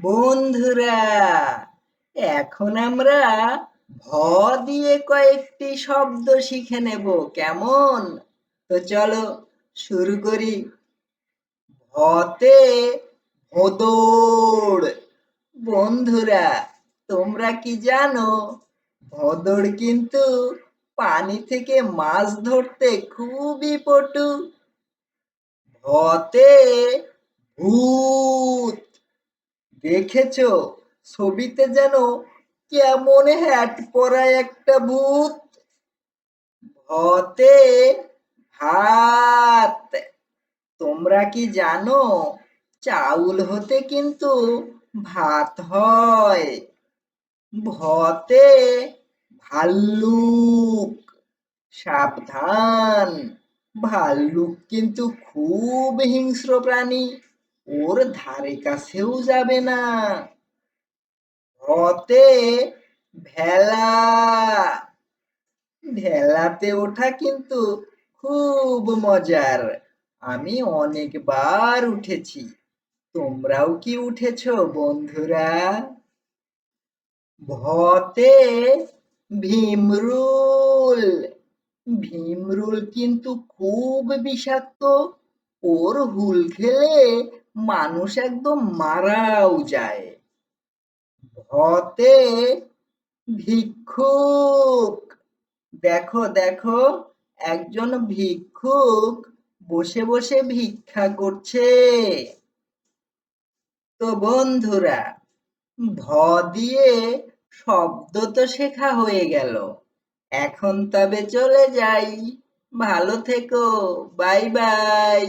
বন্ধুরা, এখন আমরা ভ দিয়ে কয়েকটি শব্দ শিখে নেব, কেমন? তো চলো শুরু করি। ভতে ভদৌড়। বন্ধুরা, তোমরা কি জানো ভদর কিন্তু পানি থেকে মাছ ধরতে খুবই পটু। ভতে ভূত দেখেছ? ছবিতে যেন কেমন হ্যাট পরা একটা ভূত। ভতে ভাত। তোমরা কি জানো, চাউল হতে কিন্তু ভাত হয়। ভতে ভাল্লুক। সাবধান। ভাল্লুক কিন্তু খুব হিংস্র প্রাণী। ওর ধারে কাছেও যাবে না। হতে ভেলা। ভেলাতে ওঠা কিন্তু খুব মজার। আমি অনেকবার উঠেছি। তোমরাও কি উঠেছ, বন্ধুরা? ভতে ভীমরুল। ভীমরুল কিন্তু খুব বিষাক্ত। ওর হুল খেলে মানুষ একদম মারাও যায়। ভতে ভিক্ষুক। দেখো দেখো, একজন ভিক্ষুক বসে বসে ভিক্ষা করছে। তো বন্ধুরা, ভ দিয়ে শব্দ তো শেখা হয়ে গেল। এখন তবে চলে যাই। ভালো থেকো বাই বাই।